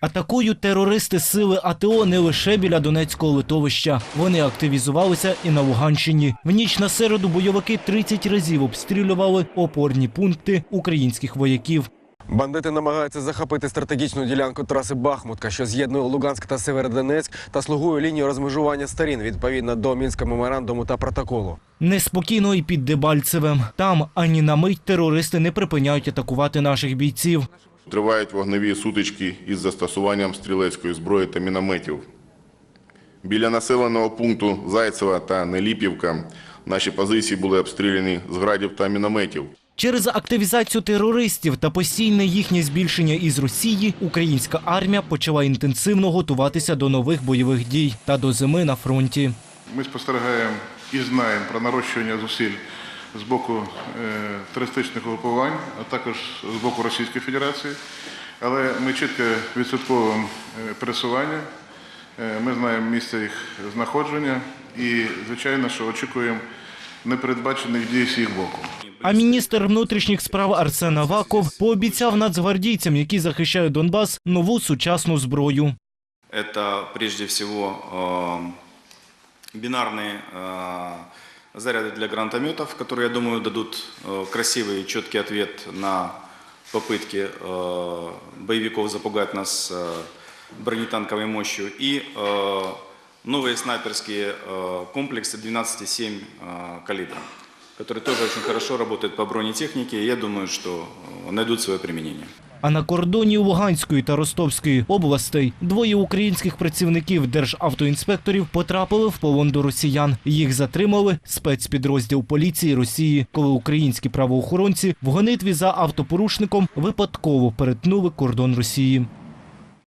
Атакують терористи сили АТО не лише біля Донецького литовища. Вони активізувалися і на Луганщині. В ніч на середу бойовики 30 разів обстрілювали опорні пункти українських вояків. Бандити намагаються захопити стратегічну ділянку траси Бахмутка, що з'єднує Луганськ та Северодонецьк та слугує лінію розмежування сторін відповідно до мінського меморандуму та протоколу. Неспокійно і під Дебальцевим. Там ані на мить терористи не припиняють атакувати наших бійців. Тривають вогневі сутички із застосуванням стрілецької зброї та мінометів. Біля населеного пункту Зайцева та Неліпівка наші позиції були обстріляні з градів та мінометів. Через активізацію терористів та постійне їхнє збільшення із Росії українська армія почала інтенсивно готуватися до нових бойових дій та до зими на фронті. Ми спостерігаємо і знаємо про нарощування зусиль з боку е, терористичних угрупувань, а також з боку Російської Федерації. Але ми чітко відслідковуємо е, пересування, е, ми знаємо місце їх знаходження і, звичайно, що очікуємо непередбачених дій з їх боку. А міністр внутрішніх справ Арсен Аваков пообіцяв нацгвардійцям, які захищають Донбас, нову сучасну зброю. Это прежде всего э, бинарные э, заряды для гранатометов, которые, я думаю, дадут э, красивый и четкий ответ на попытки э, боевиков запугать нас э, бронетанковой мощью. И новые снайперские комплексы 12,7 э, калибра, которые тоже очень хорошо работают по бронетехнике. И я думаю, что найдут свое применение. А на кордоні Луганської та Ростовської областей двоє українських працівників державтоінспекторів потрапили в полон до росіян. Їх затримали спецпідрозділ поліції Росії, коли українські правоохоронці в гонитві за автопорушником випадково перетнули кордон Росії.